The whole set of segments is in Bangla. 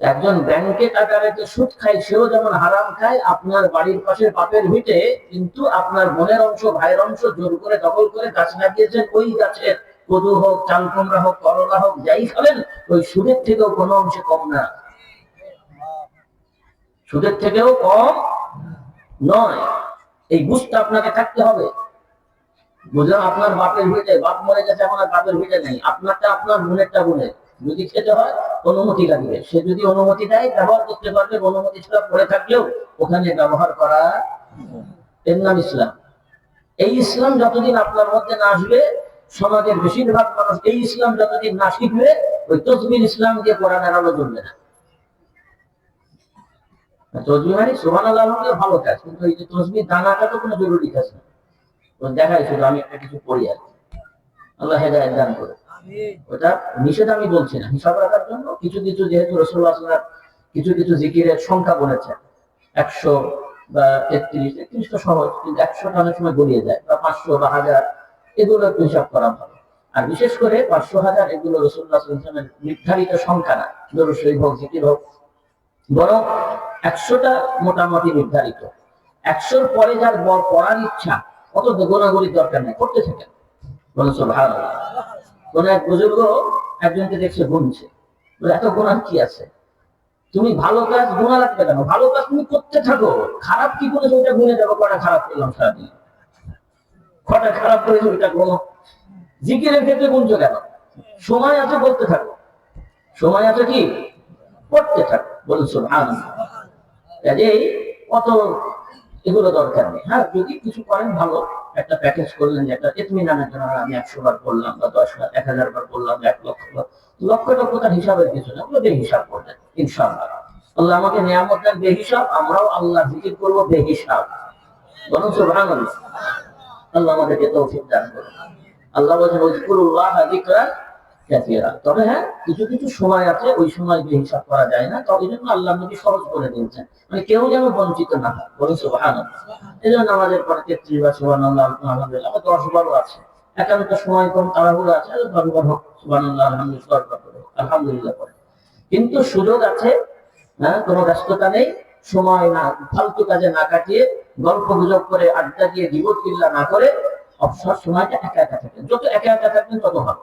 একজন ব্যাংকে টাকা রেখে সুদ খায়, সেও যেমন হারাম খায়, আপনার বাড়ির পাশে বাপের ভিটে কিন্তু আপনার বোনের অংশ, ভাইয়ের অংশ জোর করে দখল করে গাছ লাগিয়েছেন। ওই গাছের কদু হোক চাল হোক, করলা হোক, যাই খাবেন, ওই সুদের থেকেও কোনো অংশে কম না। সুদের থেকেও কম নয়। এই বুঝতে আপনাকে থাকতে হবে। বুঝলাম আপনার বাপের ভিটে, বাপ মরে গেছে, এখন আর বাপের ভিটে নেই। আপনারটা আপনার বোনেরটা বোনের যদি খেতে হয়, অনুমতি লাগবে। সে যদি অনুমতি দেয়, ব্যবহার করতে পারবে, অনুমতি ছাড়া পড়ে থাকলেও ওখানে ব্যবহার করা এর নাম ইসলাম। এই ইসলাম যতদিন আপনার মধ্যে না আসবে, সমাজের বেশিরভাগ মানুষ এই ইসলাম যতদিন না শিখবে, ওই তসবির ইসলাম দিয়ে কোরআন এড়ানো চলবে না। তসবি মানে সোহান আল্লাহ ভালো কাজ, কিন্তু এই যে তসবির দানাটা তো কোনো জরুরি কাজ না। ও দেখাই, শুধু আমি একটা কিছু পড়ি আর। আল্লাহ হেদায়ত দান করে ওটা নিষেধ আমি বলছি না। হিসাব রাখার জন্য কিছু কিছু যেহেতু রসুল্লাহ কিছু কিছু জিকিরের সংখ্যা বলেছেন। একশো বা তেত্রিশ তো সহজ, কিন্তু একশোটা অনেক সময় গড়িয়ে যায় বা পাঁচশো বা হাজার, এগুলো একটু হিসাব করা ভালো। আর বিশেষ করে পাঁচশো হাজার এগুলো রসুল্লাহ সাল্লাল্লাহু নির্ধারিত সংখ্যা না ধরো হোক, জিকির হোক। বরং একশোটা মোটামুটি নির্ধারিত। একশোর পরে যার বর পড়ার ইচ্ছা অত গোনাগুলির দরকার নেই, করতে থাকেন। বলছো ভালো কোন এক বুজুর্গ একজনকে দেখছে গুনছে এত গুণার কি আছে? তুমি ভালো কাজ গুণা লাগবে কেন? ভালো কাজ তুমি করতে থাকো। খারাপ কি করেছ ওইটা গুনে যাব কটা খারাপ করলাম সারাদিন। কটা খারাপ করেছ ওইটা কোনো জিকিরের ক্ষেত্রে গুনছো কেন? সময় আছে করতে থাকো। সময় আছে কি? করতে থাকো। বলছো ভালো কাজেই অত এগুলো দরকার নেই। হ্যাঁ যদি কিছু করেন ভালো। একটা প্যাকেজ করলেন যে একটা আমি একশো বার করলাম বা দশ বার, এক হাজার বার করলাম এক লক্ষ বার। লক্ষ হিসাবের কিছু না ওগুলো বেহিসাব করলেন, ইনশাআল্লাহ। আল্লাহ আমাকে নিয়ামত দেন, বেহিসাব। আমরাও আল্লাহ জিকির করব, বেহিসাব। বরং সুবহান আল্লাহ আমাদেরকে তৌফিক দান করুন। আল্লাহ বলছেন কাসীরা তবে হ্যাঁ কিছু কিছু সময় আছে, ওই সময় যে হিসাব করা যায় না। তবে জন্য আল্লাহ নবী সহজ করে দিয়েছেন। মানে কেউ যেন বঞ্চিত না হয়। বলুন সুবহান এই জন্য আমাদের পরে তেত্রিশ বা সুবান আলহামদুলিল্লাহ দশ বারো আছে। একান্ত সময় কম, তাড়াহুড়ো আছে হোক আলহামদুলিল্লাহ আলহামদুলিল্লাহ করে কিন্তু সুযোগ আছে হ্যাঁ কোনো ব্যস্ততা নেই। সময় না, ফালতু কাজে না কাটিয়ে গল্প গুজব করে আড্ডা দিয়ে জীবত কিল্লা না করে অবসর সময়টা একা একা থাকেন। যত একা একা থাকবেন, তত ভালো।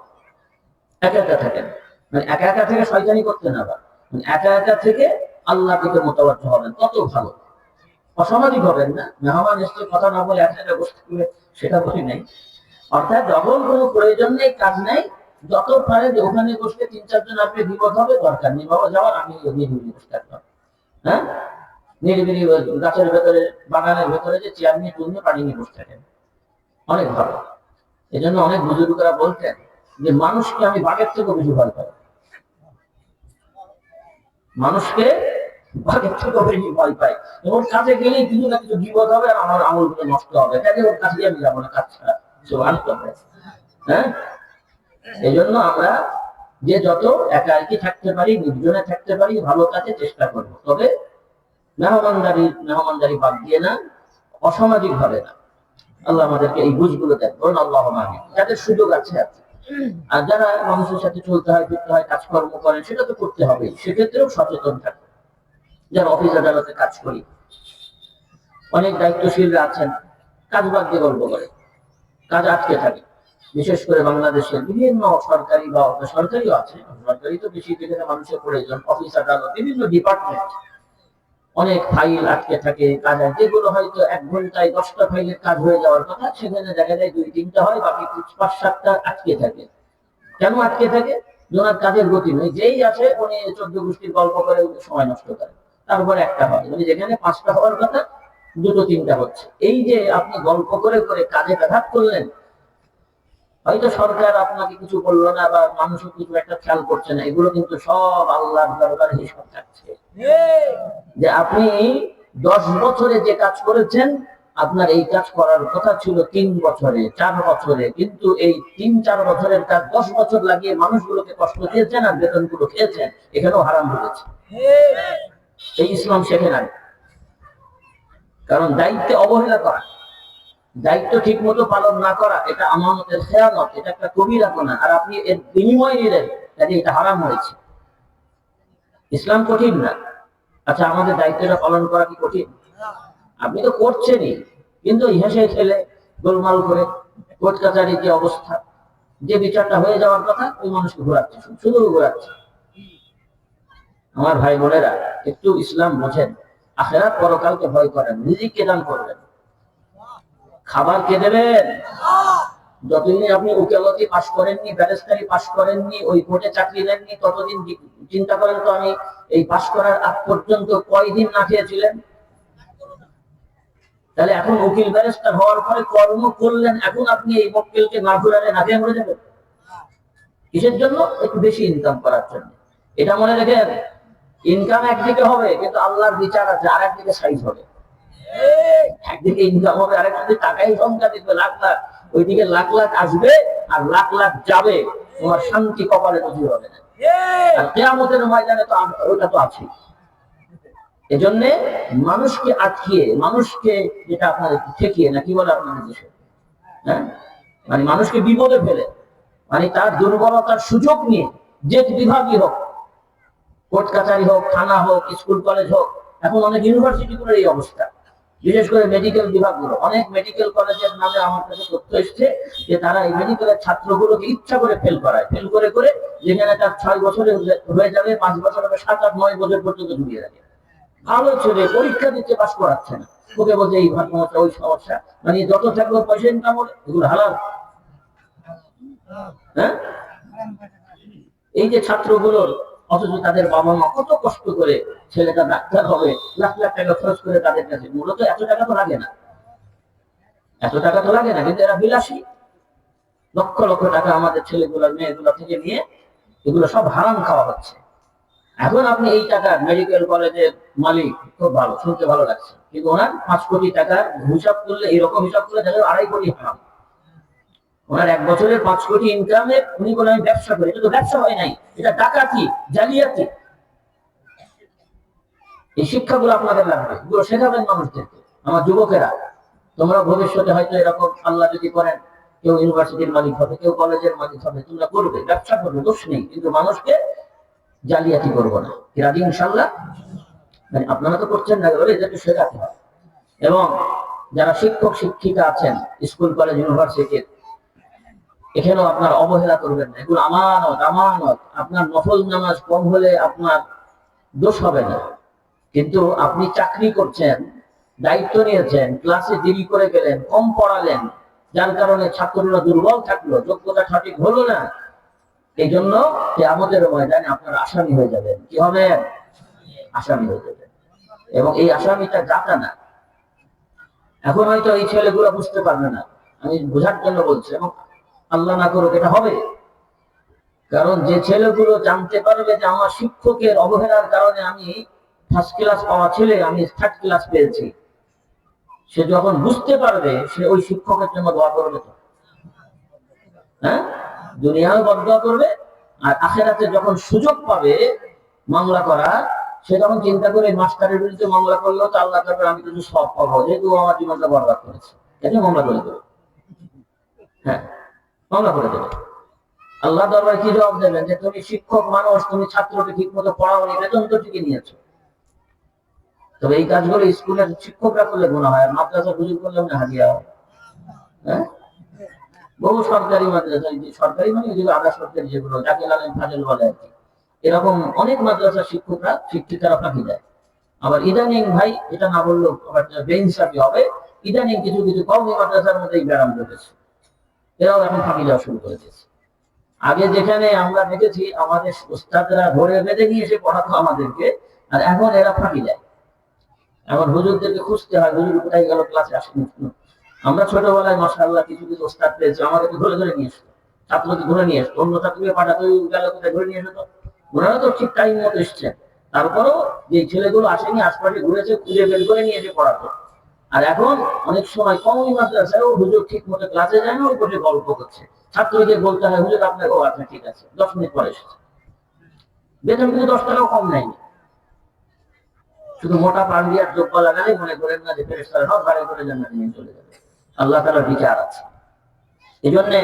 একা একা থাকেন। মানে একা একা থেকে শয়তানি করতে না পারেন। মানে একা একা থেকে আল্লাহ দিকে মোতাবাজ্য হবেন, তত ভালো। অসামাজিক হবেন না। মেহমান এসে কথা না বলে এক জায়গায় বসে থাকবে সেটা বলি নাই। অর্থাৎ যখন কোনো প্রয়োজন নেই, কাজ নেই, যত পারে যে ওখানে বসলে তিন চারজন আপনি বিপদ হবে, দরকার নেই। বাবা, যাওয়ার আমি নিরিবিলি বসে থাকলাম হ্যাঁ? নিরিবিলি গাছের ভেতরে, বাগানের ভেতরে যে চেয়ার নিয়ে টুল পানি নিয়ে বসে থাকেন। অনেক ভালো। এই জন্য অনেক বুজুর্গরা বলতেন যে মানুষকে আমি বাঘের থেকে বেশি ভয় পাই মানুষকে বাঘের থেকে বেশি ভয় পাই এবং কাজে গেলেই কিছু না কিছু বিপদ হবে আর আমার আঙুলগুলো নষ্ট হবে। কাজে ওর কাছে আমি যাব না, কাজ। হ্যাঁ? এই জন্য আমরা যে যত একা একই থাকতে পারি নির্জনে থাকতে পারি, ভালো কাজে চেষ্টা করব। তবে মেহমানদারি মেহমানদারি বাদ দিয়ে না, অসামাজিক হবে না। আল্লাহ আমাদেরকে এই বুঝগুলো দেন। বলুন, আল্লাহ যাদের সুযোগ আছে আছে। আর যারা মানুষের সাথে চলতে হয় ফিরতে হয়, কাজকর্ম করেন সেটা তো করতে হবে সেক্ষেত্রেও সচেতন থাকবে যারা অফিস আদালতে কাজ করি, অনেক দায়িত্বশীলরা আছেন, কাজ বাদ দিয়ে গল্প করে, কাজ আটকে থাকে। বিশেষ করে বাংলাদেশের বিভিন্ন সরকারি বা সরকারিও আছে। সরকারি তো বেশি যেখানে মানুষের প্রয়োজন, অফিস, আদালত, বিভিন্ন ডিপার্টমেন্ট অনেক ফাইল আটকে থাকে, কাজ যেগুলো হয়তো এক ঘন্টায় দশটা ফাইলের কাজ হয়ে যাওয়ার কথা, সেখানে দেখা যায় দুই তিনটা হয়, বাকি পাঁচ সাতটা আটকে থাকে। কেন আটকে থাকে? ওনার কাজের গতি নেই। যেই আছে, উনি চোদ্দ গোষ্ঠীর গল্প করে সময় নষ্ট করে। তারপরে একটা হয়। মানে যেখানে পাঁচটা হওয়ার কথা, দুটো তিনটা হচ্ছে। এই যে আপনি গল্প করে করে কাজে ব্যাঘাত করলেন, হয়তো সরকার আপনাকে কিছু বলল না বা মানুষও কিছু একটা খেয়াল করছে না। এগুলো কিন্তু সব আল্লাহ দরবারে হিসাব থাকছে। যে আপনি দশ বছরে যে কাজ করেছেন, আপনার এই কাজ করার কথা ছিল তিন বছরে, চার বছরে। কিন্তু এই তিন, চার বছরের কাজ দশ বছর লাগিয়ে মানুষগুলোকে কষ্ট দিয়েছেন আর বেতনগুলো খেয়েছেন, এখানেও হারাম হয়েছে এই ইসলাম শেখে নাই। কারণ দায়িত্বে অবহেলা করা, দায়িত্ব ঠিক মতো পালন না করা, এটা আমানতের খেয়ানত, এটা একটা কবিরা আর আপনি এর বিনিময় নিলেন এটা হারাম হয়েছে। ইসলাম কঠিন না। আচ্ছা আমাদের দায়িত্বটা পালন করা কি কঠিন? আপনি তো করছেনই, কিন্তু হেসে খেলে গোলমাল করে কোর্ট কাছারি যে অবস্থা, যে বিচারটা হয়ে যাওয়ার কথা, ওই মানুষকে ঘোরাচ্ছে, শুধু- ঘোরাচ্ছে। আমার ভাই বোনেরা, একটু ইসলাম বোঝেন, আখেরাত পরকালকে ভয় করেন রিজিককে দান করবেন। খাবার কে দেবেন? যতদিন আপনি উকিলতি পাশ করেননি ব্যারিস্টারি পাশ করেননি, ওই কোর্টে চাকরি দেননি, ততদিন চিন্তা করেন তো আমি এই পাশ করার আগ পর্যন্ত কয়দিন না খেয়েছিলেন? তাহলে এখন উকিল ব্যারিস্টার হওয়ার পরে কর্ম করলেন, এখন আপনি এই মক্কেলকে না ঘুরালে না খেয়ে মরে যাবেন? কিসের জন্য? একটু বেশি ইনকাম করার জন্য। এটা মনে রেখেন ইনকাম একদিকে হবে, কিন্তু আল্লাহর বিচার আছে আর একদিকে সাইজ হবে। একদিকে ইনকাম হবে আর একদিকে টাকাই সংখ্যা দিবে লাখ লাখ। ওইদিকে লাখ লাখ আসবে আর লাখ লাখ যাবে। তোমার শান্তি কপালে নজির হবে না। আর কেয়ামতের ময়দানে তো ওটা তো আছে এজন্য মানুষকে আটকিয়ে মানুষকে যেটা আপনাদের ঠেকিয়ে না কি বলে আপনাদের দেশে? হ্যাঁ? মানে মানুষকে বিপদে ফেলে। মানে তার দুর্বলতার সুযোগ নিয়ে যে বিভাগই হোক কোর্ট কাছারি হোক থানা হোক স্কুল কলেজ হোক এখন অনেক ইউনিভার্সিটি ইউনিভার্সিটিগুলোর এই অবস্থা। বিশেষ করে মেডিকেল বিভাগগুলো। অনেক মেডিকেল কলেজের নামে আমার কাছে তথ্য এসছে যে তারা এই মেডিকেলের ছাত্রগুলোকে ইচ্ছা করে ফেল করায়। ফেল করে করে যেখানে তার ছয় বছরে হয়ে যাবে, পাঁচ বছর হবে, সাত আট নয় বছর পর্যন্ত ঢুকিয়ে রাখে। ভালো ছেলে, পরীক্ষা দিচ্ছে পাস করাচ্ছে না। ওকে বলছে, এই সমস্যা ওই সমস্যা। মানে যত থাকবে পয়সা ইনকাম এগুলো হালাল। হ্যাঁ? এই যে ছাত্রগুলোর অথচ তাদের বাবা মা কত কষ্ট করে ছেলেটা ডাক্তার হবে, লাখ লাখ টাকা খরচ করে তাদের কাছে। মূলত এত টাকা তো লাগে না। এত টাকা তো লাগে না, কিন্তু এরা বিলাসী। লক্ষ লক্ষ টাকা আমাদের ছেলেগুলো মেয়েগুলো থেকে নিয়ে এগুলো সব হারাম খাওয়া হচ্ছে। এখন আপনি এই টাকা মেডিকেল কলেজের মালিক, খুব ভালো, শুনতে ভালো লাগছে। কিন্তু ওনার পাঁচ কোটি টাকার হিসাব করলে, এরকম হিসাব করলে দেখা আড়াই কোটি হারাম। ওনার এক বছরের পাঁচ কোটি ইনকামে উনি বলে, আমি ব্যবসা করি। এটা তো ব্যবসা হয় নাই। এটা ডাকাতি জালিয়াতি। এই শিক্ষাগুলো আপনাদের লাগবে এগুলো শেখাবেন মানুষদেরকে, আমার যুবকেরা। তোমরা ভবিষ্যতে হয়তো এরকম আল্লাহ যদি করেন, কেউ ইউনিভার্সিটির মালিক হবে, কেউ কলেজের মালিক হবে, তোমরা করবে, ব্যবসা করবে, দোষ নেই। কিন্তু মানুষকে জালিয়াতি করব না। রাজি ইনশাল্লাহ? মানে আপনারা তো করছেন না এদেরকে শেখাতে হবে। এবং যারা শিক্ষক, শিক্ষিকা আছেন, স্কুল, কলেজ ইউনিভার্সিটির এখানেও আপনার অবহেলা করবেন না। এগুলো আমানত আমানত। আপনার নফল নামাজ কম হলে আপনার দোষ হবে না। কিন্তু আপনি চাকরি করছেন, দায়িত্ব নিয়েছেন ক্লাসে দেরি করে গেলেন, কম পড়ালেন, যার কারণে ছাত্ররা দুর্বল থাকল, যোগ্যতা সঠিক হলো না এই জন্য আমাদের ময়দানে আপনার আসামি হয়ে যাবেন। কি হবে? আসামি হয়ে যাবেন। এবং এই আসামিটা যাতা না। এখন হয়তো এই ছেলেগুলো বুঝতে পারবে না। আমি বোঝার জন্য বলছি, এবং আল্লাহ না করুক, এটা হবে। কারণ যে ছেলেগুলো জানতে পারবে যে আমার শিক্ষকের অবহেলার কারণে আমি ফার্স্ট ক্লাস পাওয়া ছেলে, আমি থার্ড ক্লাস পেয়েছি, সে যখন বুঝতে পারবে, সে ওই শিক্ষকের জন্য দোয়া করবে তো। হ্যাঁ? দুনিয়াও বদয়া করবে, আর আখেরাতে যখন সুযোগ পাবে মামলা করার, সে তখন চিন্তা করে মাস্টারের বিরুদ্ধে মামলা করলেও তো আল্লাহ করবে আমি কিছু সব পাবো, যেহেতু আমার জীবনটা বরবাদ করেছে। এটা মামলা করে দেবে। হ্যাঁ? মামলা করে দেবে। আল্লাহ দরবার কি জবাব দেবেন? যে তুমি শিক্ষক মানুষ, তুমি ছাত্রকে ঠিক মতো পড়াওনি, বেতন তো ঠিকই নিয়েছো। তবে এই কাজগুলো স্কুলের শিক্ষকরা করলে গুণা হয় মাদ্রাসা হুজুর করলে মনে হাজিয়া হয়। হ্যাঁ? বহু সরকারি মাদ্রাসা সরকারি মানে যেগুলো আধা সরকারি যেগুলো যাকে লালেন ফাজল বলে আর কি। এরকম অনেক মাদ্রাসা শিক্ষকরা শিক্ষিকারা ফাঁকি দেয়। আবার ইদানিং ভাই, এটা না বললেও আবার বেইনসাফি হবে, ইদানিং কিছু কিছু কমই মাদ্রাসার মধ্যে ব্যারাম ঘটেছে। এরাও এখন ফাঁকি দেওয়া শুরু করে দিয়েছে। আগে যেখানে আমরা দেখেছি আমাদের উস্তাদরা ধরে বেঁধে নিয়ে এসে পড়াতো আমাদেরকে, আর এখন এরা ফাঁকি দেয়। এখন হুজুরদেরকে খুঁজতে হয়, হুজুর, কোথায় গেল ক্লাসে আসেনি? আমরা ছোটবেলায় মশাল্লাহ কিছু কিছু ওস্তাদ পেয়েছি, আমাদেরকে ধরে ধরে নিয়ে এসতো। ছাত্রকে ধরে নিয়ে এসতো। অন্য ছাত্রকে পাঠাতো গেল, কোথায়? ধরে নিয়ে এসতো। ওনারা তো ঠিক টাইম মতো এসছেন। তারপরেও যে ছেলেগুলো আসেনি, আশপাশে ঘুরেছে, খুঁজে বের করে নিয়ে এসে পড়াতো। আর এখন অনেক সময় কমই মাদ্রাসায়ও হুজুর ঠিক মতো ক্লাসে যায় না ওই বসে গল্প করছে। ছাত্রকে বলতে হয়, হুজুর, আপনার ও আচ্ছা ঠিক আছে, দশ মিনিট পরে এসেছে। বেতন কিন্তু দশ টাকাও কম নেয়নি। শুধু মোটা পান দিয়ে যোগ্য লাগালে মনে করেন না যে ফেরেস্তারা সব গাড়ি করে জান্নাতে নিয়ে চলে যাবে। আল্লাহ তালার বিচার আছে। এই জন্যে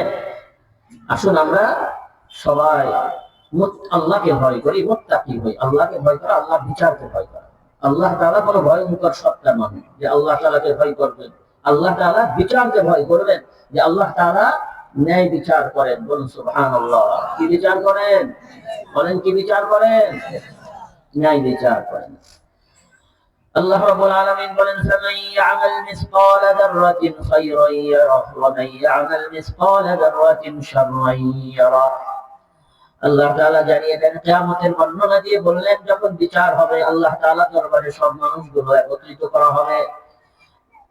আসুন আমরা সবাই আল্লাহকে ভয় করি, মোত্তাকি হই। আল্লাহকে ভয় করা আল্লাহ বিচারকে ভয় করা। আল্লাহ তাআলা কোনো ভয়ঙ্কর সত্তা নয় যে আল্লাহ তাআলাকে ভয় করবেন। আল্লাহ তাআলা বিচারকে ভয় করবেন, যে আল্লাহ তাআলা ন্যায় বিচার করেন। বলুন, সুবহানাল্লাহ। কি বিচার করেন? বলেন, কি বিচার করেন? ন্যায় বিচার করেন। আল্লাহ রাব্বুল আলামিন বলেন, ফামান ইয়ামাল মিসকালা যাররাতিন খায়রান ইয়ারাহ ওয়া মান ইয়ামাল মিসকালা যাররাতিন শাররান ইয়ারাহ আল্লাহ তাআলা জানিয়ে দেন, কিয়ামতের বর্ণনা দিয়ে বললেন, যখন বিচার হবে, আল্লাহ তাআলা দরবারে সব মানুষগুলো একত্রিত করা হবে।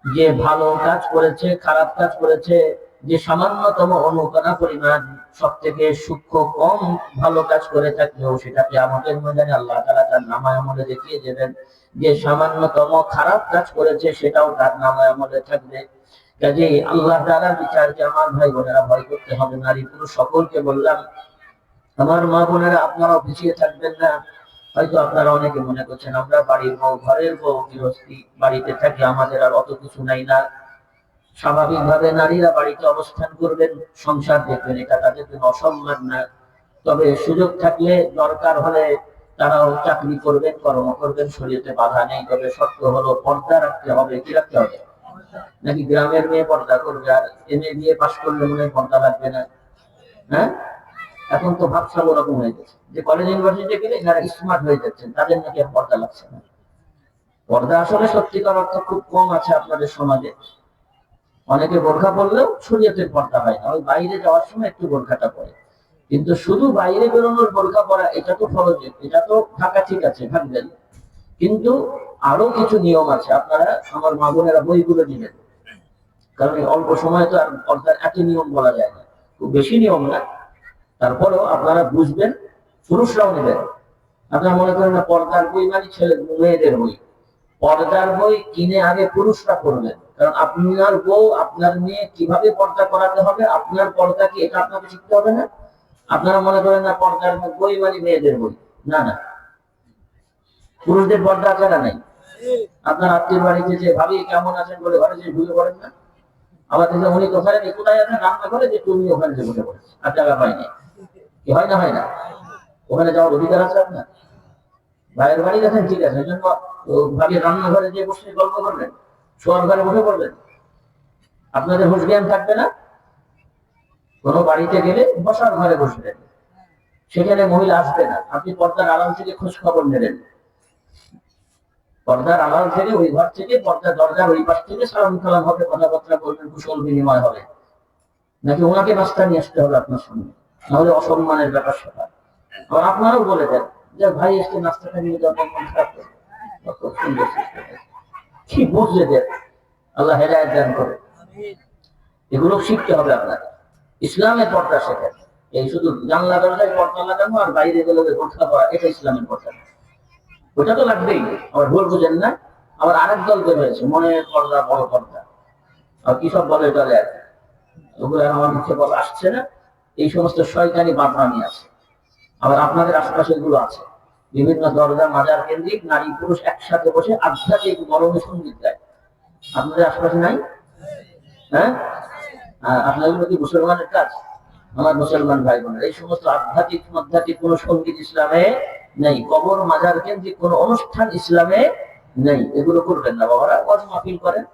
যে ভালো কাজ করেছে, খারাপ কাজ করেছে, যে সামান্যতম অনুকরণা পরিমাণ সব থেকে সূক্ষ্ম কম ভালো কাজ করে থাকলেও সেটাকে আমাদের ময়দানে আল্লাহ তাআলা তার নামায় আমলে দেখিয়ে দেবেন। যে সামান্যতম খারাপ কাজ করেছে, সেটাও তার নামায় আমলে থাকবে। কাজে আল্লাহ তাআলা বিচারকে আমার ভাই বোনেরা ভয় করতে হবে নারী পুরুষ সকলকে বললাম আমার মা বোনেরা, আপনারাও পিছিয়ে থাকবেন না। হয়তো আপনারা অনেকে মনে করছেন, আমরা বাড়ির বউ, ঘরের বউ, গৃহস্থী, বাড়িতে থাকি, আমাদের আর অত কিছু নাই না। স্বাভাবিকভাবে নারীরা বাড়িতে অবস্থান করবেন, সংসার দেখবেন, এটা তাদের জন্য অসম্মান না। তবে সুযোগ থাকলে দরকার হলে তারাও চাকরি করবেন, কর্ম করবেন শরীরে বাধা নেই। তবে শর্ত হলো পর্দা রাখতে হবে, কি রাখতে হবে? নাকি গ্রামের মেয়ে পর্দা করবে, আর এম এ বিয়ে পাশ করলে মনে হয় পর্দা লাগবে না? হ্যাঁ? এখন তো ভাবসাব ওরকম হয়ে গেছে। যে কলেজ ইউনিভার্সিটি গেলে যারা স্মার্ট হয়ে যাচ্ছেন, তাদের নাকি পর্দা লাগছে না। পর্দা আসলে সত্যিকার অর্থ খুব কম আছে আপনাদের সমাজে। অনেকে বোরখা পড়লেও শরীয়তের পর্দা হয় না, ওই বাইরে যাওয়ার সময় একটু বোরখাটা পরে। কিন্তু শুধু বাইরে বেরোনোর বোরখা পরা, এটা তো ফরজ, এটা তো থাকা ঠিক আছে থাকবেন কিন্তু আরও কিছু নিয়ম আছে, আপনারা আমার মা বোনেরা বইগুলো নিবেন। কারণ অল্প সময় তো আর পর্দার এত নিয়ম বলা যায় না। খুব বেশি নিয়ম না। তারপরেও আপনারা বুঝবেন, পুরুষরাও নেবেন। আপনারা মনে করেন না, পর্দার বই মানে ছেলে মেয়েদের বই। পর্দার বই কিনে আগে পুরুষরা করবেন কারণ আপনার বউ, আপনার মেয়ে কীভাবে পর্দা করাতে হবে, আপনার পর্দা কি এটা আপনাকে শিখতে হবে না? আপনারা মনে করেন না, পর্দার বই মানে মেয়েদের বই। না না। পুরুষদের পর্দা আচারা নাই। আপনার আত্মীয় বাড়িতে যে ভাবি কেমন আছেন বলে ঘরে যে ঢুকে পড়েন না? আমাদের উনি কোথায় কোথায় আছেন রান্না করে যে তুমি ওখানে যে বসে পড়েছে? আর টাকা পাইনি। কি হয় না হয় না। ওখানে যাওয়ার অধিকার আছে আপনার? ভাইয়ের বাড়ি গেছেন ঠিক আছে জন্য ভাবি রান্নাঘরে যে বসে গল্প করবেন শোয়ার ঘরে বসে পড়বেন আপনাদের হুঁশ জ্ঞান থাকবে না? কোনো বাড়িতে গেলে বসার ঘরে বসবেন সেখানে মহিলা আসবে না। আপনি পর্দার আড়াল থেকে খোঁজ খবর নেবেন। পর্দার আড়াল থেকে ওই ঘর থেকে, পর্দার দরজার ওই পাশ থেকে সালাম কালাম হবে, কথাবার্তা বলবেন কুশল বিনিময় হবে। নাকি ওনাকে নাস্তা নিয়ে আসতে হবে আপনার সঙ্গে? নাহলে অসম্মানের ব্যাপার সেটা। আবার আপনারাও বলে দেন যে, ভাই এসে খারাপ সুন্দর কি বুঝলে দেন আল্লাহ হেদায়ত দান করে। এগুলো শিখতে হবে আপনাকে। ইসলামের পর্দা শেখেন। এই শুধু জানলা, দরজায় পর্দা লাগানো আর বাইরে গেলে বোরখা পরা এটা ইসলামের পর্দা। ওটা তো লাগবেই। আবার ভুল বুঝেন না। আবার আরেক দল বের হয়েছে, মনের পর্দা, বড় পর্দা। আর কি সব বলে টলে আর ওগুলো আমার মুখে বলা আসছে না। এই সমস্ত শয়তানি বাদরামি আছে। আবার আপনাদের আশেপাশে এগুলো আছে। বিভিন্ন দরজা, মাজার কেন্দ্রিক, নারী, পুরুষ একসাথে বসে আধ্যাত্মিক মরমে সংগীত গায়। আপনাদের আশেপাশে নাই? হ্যাঁ? আপনাদের কি মুসলমানের কাজ? আমার মুসলমান ভাই বোনের এই সমস্ত আধ্যাত্মিক আধ্যাত্মিক কোন সংগীত ইসলামে নেই। কবর, মাজার কেন্দ্রিক কোন অনুষ্ঠান ইসলামে নেই। এগুলো করবেন না বাবারা। মাহফিল করেন।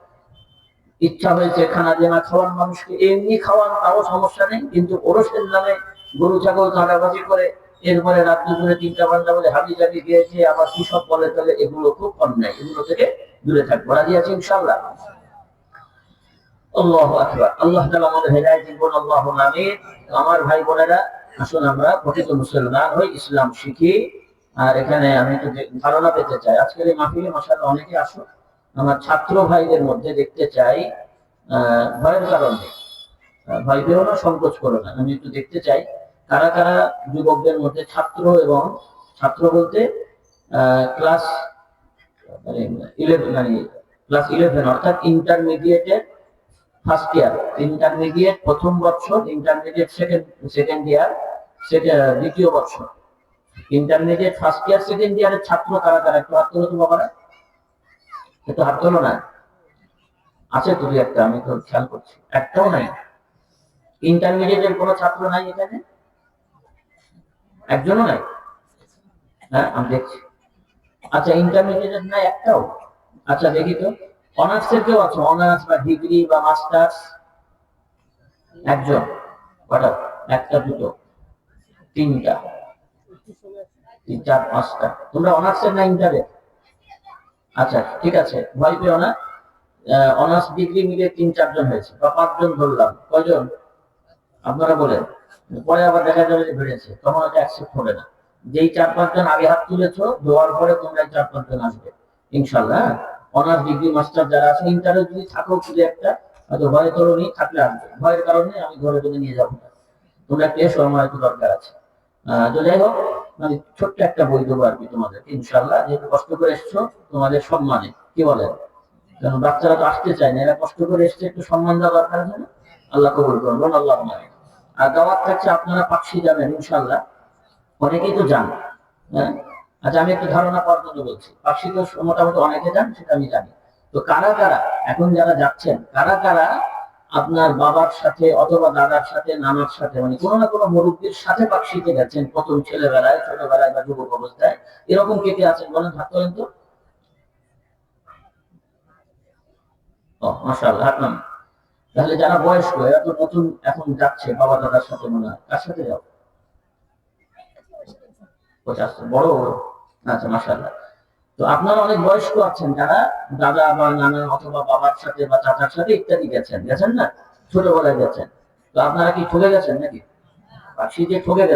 ইচ্ছা হয়েছে খানা দেনা খাওয়ান মানুষকে, এমনি খাওয়ান তাও সমস্যা নেই, কিন্তু ওরসের নামে গরু, ছাগল কাটাবাজি করে এরপরে রাত দুপুরে তিনটা বান্ধা বলে হাবি জাবি গিয়েছে আবার কি সব বলে তাহলে এগুলো খুব অন্যায় এগুলো থেকে দূরে থাকব। রাজি আছে ইনশাল্লাহ আল্লাহ আকবার। আল্লাহ তাআলা আমাদের হেদায়েত দিন, বলুন আল্লাহুম্মা আমিন। আমার ভাই বোনেরা, আসুন আমরা প্রকৃত মুসলমান হই, ইসলাম শিখি। আর এখানে আমি একটু ধারণা পেতে চাই। আজকের এই মাহফিলে মাশাআল্লাহ অনেকে আসো আমার ছাত্র ভাইদের মধ্যে দেখতে চাই ভয়ের কারণ ভয় পেও না সংকোচ করো না। আমি একটু দেখতে চাই, কারা কারা যুবকদের মধ্যে ছাত্র এবং ছাত্র বলতে ক্লাস মানে ইলেভেন মানে ক্লাস ইলেভেন অর্থাৎ ইন্টারমিডিয়েটের ফার্স্ট ইয়ার ইন্টারমিডিয়েট প্রথম বছর ইন্টারমিডিয়েট সেকেন্ড সেকেন্ড ইয়ার দ্বিতীয় বছর ইন্টারমিডিয়েট ফার্স্ট ইয়ার সেকেন্ড ইয়ারের ছাত্র কারা কারা? একটু হাত তোলো তো বাবারা একটু হাত তোলো না। আছে তো দুই একটা, আমি তো খেয়াল করছি। একটাও নাই। ইন্টারমিডিয়েটের কোনো ছাত্র নাই এখানে? একজনও নাই? হ্যাঁ আমি দেখছি। আচ্ছা ইন্টারমিডিয়েট নাই একটাও? আচ্ছা দেখি তো। অনার্স এর কেউ আছে? অনার্স বা ডিগ্রি বা মাস্টার্স একজন। কটা? একটা, দুটো। তিনটা। তিন, চার, পাঁচটা। তোমরা অনার্স এর না ইন্টারে আচ্ছা ঠিক আছে। ভয় পেও না। অনার্স ডিগ্রি মিলে তিন, চারজন হয়েছে, বা পাঁচজন ধরলাম। কয়জন? আপনারা বলেন। পরে আবার দেখা যাবে যে বেড়েছে। তখন হয়তো অ্যাকসেপ্ট হবে না। যেই চার, পাঁচজন আগে হাত তুলেছো, দেওয়ার পরে তোমরা চার, পাঁচজন আসবে। ইনশাল্লাহ অনার্স ডিগ্রি মাস্টার যারা আছে ইন্টারে যদি থাকো শুধু একটা, হয়তো ভয় তরুণী থাকলে আসবে। ভয়ের কারণে আমি ঘরে তোকে নিয়ে যাব। না তোমরা একটু এসো, আমার একটু দরকার আছে। তো যাই হোক মানে ছোট্ট একটা বই দেবো আর কি তোমাদের ইনশাল্লাহ যেহেতু কষ্ট করে এসছো, তোমাদের সম্মানে। কি বলেন কারণ বাচ্চারা তো আসতে চায় না, এরা কষ্ট করে এসছে, একটু সম্মান দেওয়া দরকার আছে না? আল্লাহ কবুল করবেন আল্লাহ আমাকে। আর দাওয়াত থাকছে, আপনারা পাকশি যাবেন ইনশাল্লাহ অনেকেই তো যান হ্যাঁ? আচ্ছা আমি একটু ধারণা জন্য বলছি। পাকশি তো মোটামুটি অনেকে যান, সেটা আমি জানি। তো কারা কারা? এখন যারা যাচ্ছেন, কারা কারা আপনার বাবার সাথে অথবা দাদার সাথে, নানার সাথে মানে কোনো না কোনো মুরব্বীর সাথে পাকশিতে গেছেন প্রথম ছেলেবেলায়, ছোটবেলায় বা যুবক অবস্থায়। এরকম কে কে আছেন বলেন, হাত তোলেন তো। তাহলে যারা বয়স্ক, এরা তো নতুন এখন যাচ্ছে, বাবা দাদার সাথে মনে হয়। কার সাথে যাও? বড় আচ্ছা মাশাআল্লাহ। তো আপনারা অনেক বয়স্ক আছেন, যারা দাদা বা নানা অথবা বাবার সাথে বা চাচার সাথে ইত্যাদি গেছেন গেছেন না? ছোটবেলায় গেছেন। তো আপনারা কি ঠকে গেছেন নাকি? আর সে যে ঠকে গেছেন।